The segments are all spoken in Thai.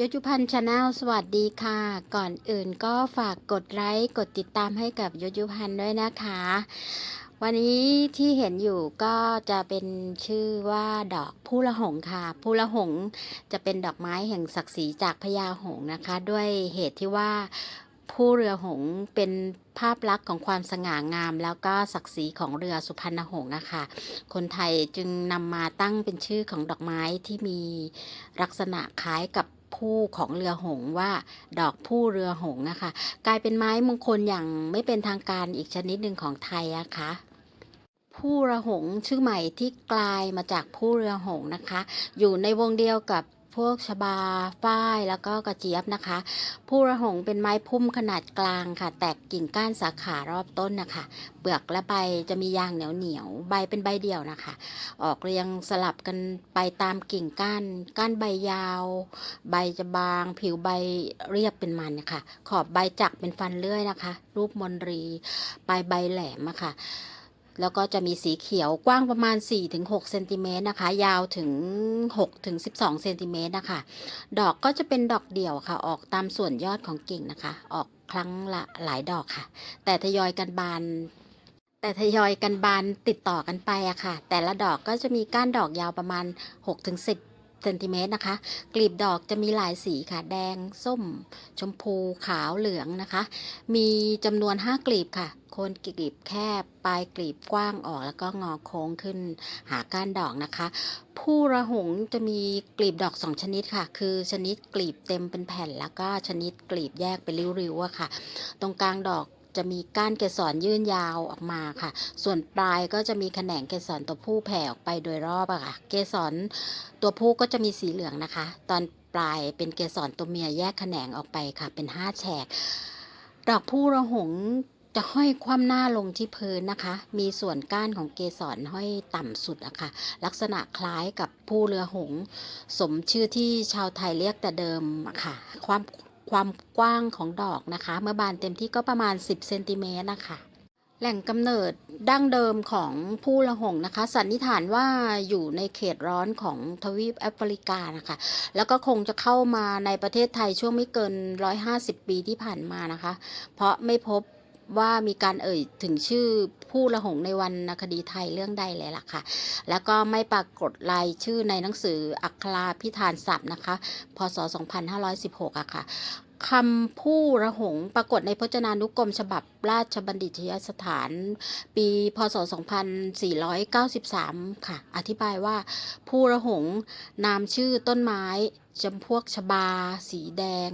ยศจุพันธ์ชาแนลสวัสดีค่ะ ก่อนอื่นก็ฝากกดไลค์กดติดตามให้กับยศจุพันธ์ด้วยนะคะ วันนี้ที่เห็นอยู่ก็จะเป็นชื่อว่าดอกผู้ละหงค่ะ ผู้ละหงจะเป็นดอกไม้แห่งศักดิ์ศรีจากพญาหงนะคะ ด้วยเหตุที่ว่าผู้เรือหงเป็นภาพลักษณ์ของความสง่างาม แล้วก็ศักดิ์ศรีของเรือสุพรรณหงส์นะคะ คนไทยจึงนำมาตั้งเป็นชื่อของดอกไม้ที่มีลักษณะคล้ายกับ ผู้ของเรือหงว่า ดอกผู้เรือหงนะคะ กลายเป็นไม้มงคลอย่างไม่เป็นทางการอีกชนิดหนึ่งของไทยนะคะผู้ระหงชื่อใหม่ที่กลายมาจากผู้เรือหงนะคะ อยู่ในวงเดียวกับ พวกชบาฝ้ายแล้วก็กระเจี๊ยบนะคะผู้ระหงเป็นไม้พุ่มขนาดกลางค่ะ แตกกิ่งก้านสาขารอบต้นนะคะเปลือกและใบจะมียางเหนียวเหนียวใบเป็นใบเดี่ยวนะคะ ออกเรียงสลับกันไปตามกิ่งก้านก้านใบยาว ใบจะบาง ผิวใบเรียบเป็นมันนะคะขอบใบจักเป็นฟันเลื่อยนะคะ รูปมนรีปลายใบแหลมอะค่ะ แล้วก็จะมีสีเขียวกว้างประมาณ 4-6เซนติเมตรนะคะ ยาวถึง 6-12เซนติเมตรนะคะ ดอกก็จะเป็นดอกเดี่ยวค่ะ ออกตามส่วนยอดของกิ่งนะคะ ออกครั้งละหลายดอกค่ะ แต่ทยอยกันบาน แต่ทยอยกันบานติดต่อกันไปอะค่ะ แต่ละดอกก็จะมีก้านดอกยาวประมาณ 6-10 เซนติเมตรนะคะ กลีบดอกจะมีหลายสีค่ะ แดง ส้ม ชมพู ขาว เหลืองนะคะ มีจำนวน 5 กลีบค่ะ โคนกลีบแคบ ปลายกลีบกว้างออก แล้วก็งอโค้งขึ้น หาก้านดอกนะคะ ผู้ระหงจะมีกลีบดอก 2 ชนิดค่ะ คือชนิดกลีบเต็มเป็นแผ่น แล้วก็ชนิดกลีบแยกเป็นริ้วๆอะค่ะ ตรงกลางดอก จะมีก้านเกสรยื่นยาวออกมาค่ะ ส่วนปลายก็จะมีแขนงเกสรตัวผู้แผ่ออกไปโดยรอบอะค่ะ เกสรตัวผู้ก็จะมีสีเหลืองนะคะ ตอนปลายเป็นเกสรตัวเมียแยกแขนงออกไปค่ะ เป็นห้าแฉก ดอกผู้ระหงจะห้อยคว่ำหน้าลงที่พื้นนะคะ มีส่วนก้านของเกสรห้อยต่ำสุดอะค่ะ ลักษณะคล้ายกับผู้เรือหง สมชื่อที่ชาวไทยเรียกแต่เดิมอะค่ะ ความ ความกว้างของดอกนะคะ เมื่อบานเต็มที่ก็ประมาณ 10เซนติเมตรนะคะแหล่งกำเนิดดั้งเดิมของผู้ละหงนะคะ สันนิษฐานว่าอยู่ในเขตร้อนของทวีปแอฟริกานะคะ แล้วก็คงจะเข้ามาในประเทศไทยช่วงไม่เกิน 150 ปีที่ผ่านมานะคะ เพราะไม่พบ ว่ามีการเอ่ยถึงชื่อผู้ละหงในวรรณคดีไทยเรื่องใดเลยล่ะค่ะ แล้วก็ไม่ปรากฏรายชื่อในหนังสืออัคราพิธานศัพท์นะคะ พศ 2516อะค่ะ คำผู้ระหงปรากฏในพจนานุกรมฉบับราชบัณฑิตยสถาน ปีพศ 2493 ค่ะ อธิบายว่าผู้ระหงนามชื่อต้นไม้จำพวกชบา สีแดง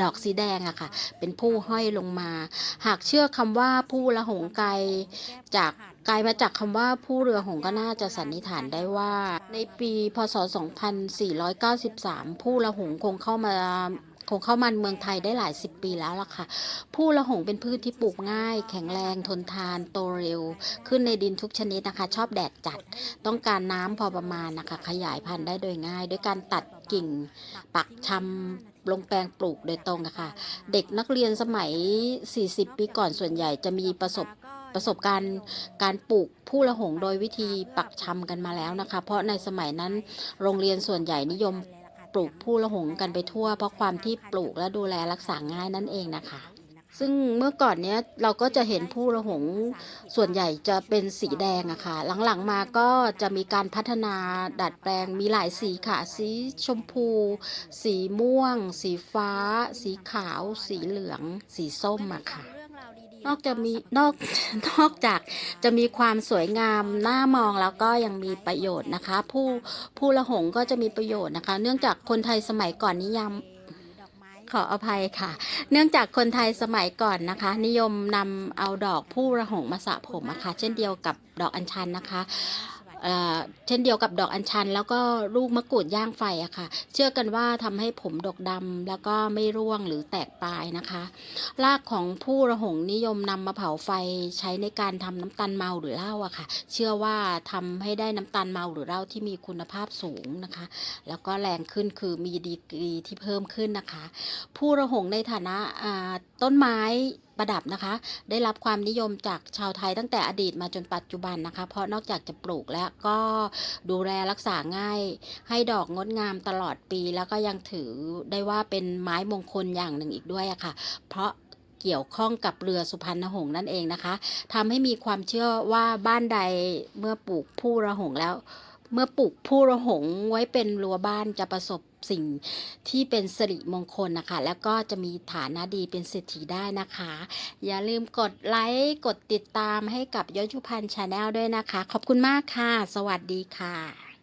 ดอกสีแดงอะค่ะ เป็นผู้ห้อยลงมา หากเชื่อคำว่าผู้ละหงไกลจากไกลมาจากคำว่าผู้เรือหงก็น่าจะสันนิษฐานได้ว่า ในปีพศ 2493 ผู้ละหงคงเข้ามา คงเข้ามาเมืองไทยได้หลายสิบปีแล้วล่ะค่ะ ผู้ละหงเป็นพืชที่ปลูกง่าย แข็งแรงทนทานโตเร็ว ขึ้นในดินทุกชนิดนะคะ ชอบแดดจัด ต้องการน้ำพอประมาณนะคะ ขยายพันธุ์ได้โดยง่าย ด้วยการตัดกิ่งปักชำลงแปลงปลูกโดยตรงนะคะ เด็กนักเรียนสมัย 40 ปีก่อนส่วนใหญ่จะมีประสบประสบการณ์การปลูกผู้ละหงโดยวิธีปักชำกันมาแล้วนะคะ เพราะในสมัยนั้นโรงเรียนส่วนใหญ่นิยม ปลูกผู้ละหงกันไปทั่ว เพราะความที่ปลูกและดูแลรักษาง่ายนั่นเองนะคะ ซึ่งเมื่อก่อนเนี้ยเราก็จะเห็นผู้ละหงส่วนใหญ่จะเป็นสีแดงอะค่ะ หลังๆมาก็จะมีการพัฒนาดัดแปลงมีหลายสีค่ะ สีชมพู สีม่วง สีฟ้า สีขาว สีเหลือง สีส้มอะค่ะ นอกจากมีนอกนอกจากจะมีความสวยงามน่ามองแล้วก็ยังมีประโยชน์นะคะ ผู้ผู้ละหงก็จะมีประโยชน์นะคะ เนื่องจากคนไทยสมัยก่อนนิยมขออภัยค่ะ เนื่องจากคนไทยสมัยก่อนนะคะ นิยมนำเอาดอกผู้ระหงมาสระผมนะคะ เช่นเดียวกับดอกอัญชันนะคะ เช่นเดียวกับดอกอัญชัน แล้วก็ลูกมะกรูดย่างไฟอะค่ะ เชื่อกันว่าทำให้ผมดกดำแล้วก็ไม่ร่วงหรือแตกปลายนะคะ รากของผู้ระหงนิยมนำมาเผาไฟใช้ในการทำน้ำตาลเมาหรือเหล้าอะค่ะ เชื่อว่าทำให้ได้น้ำตาลเมาหรือเหล้าที่มีคุณภาพสูงนะคะ แล้วก็แรงขึ้นคือมีดีกรีที่เพิ่มขึ้นนะคะ ผู้ระหงในฐานะต้นไม้ประดับนะคะ ได้รับความนิยมจากชาวไทยตั้งแต่อดีตมาจนปัจจุบันนะคะ เพราะนอกจากจะปลูกแล้วก็ดูแลรักษาง่าย ให้ดอกงดงามตลอดปี แล้วก็ยังถือได้ว่าเป็นไม้มงคลอย่างหนึ่งอีกด้วยอะค่ะ เพราะเกี่ยวข้องกับเรือสุพรรณหงส์นั่นเองนะคะทำให้มีความเชื่อว่าบ้านใดเมื่อปลูกผู้ระหงแล้ว เมื่อปลูกผู้ระหงไว้เป็นรั้วบ้านจะประสบสิ่งที่เป็นสิริมงคลนะคะ แล้วก็จะมีฐานะดีเป็นเศรษฐีได้นะคะ อย่าลืมกดไลค์กดติดตามให้กับยศชุพันธ์ชาแนลด้วยนะคะ ขอบคุณมากค่ะ สวัสดีค่ะ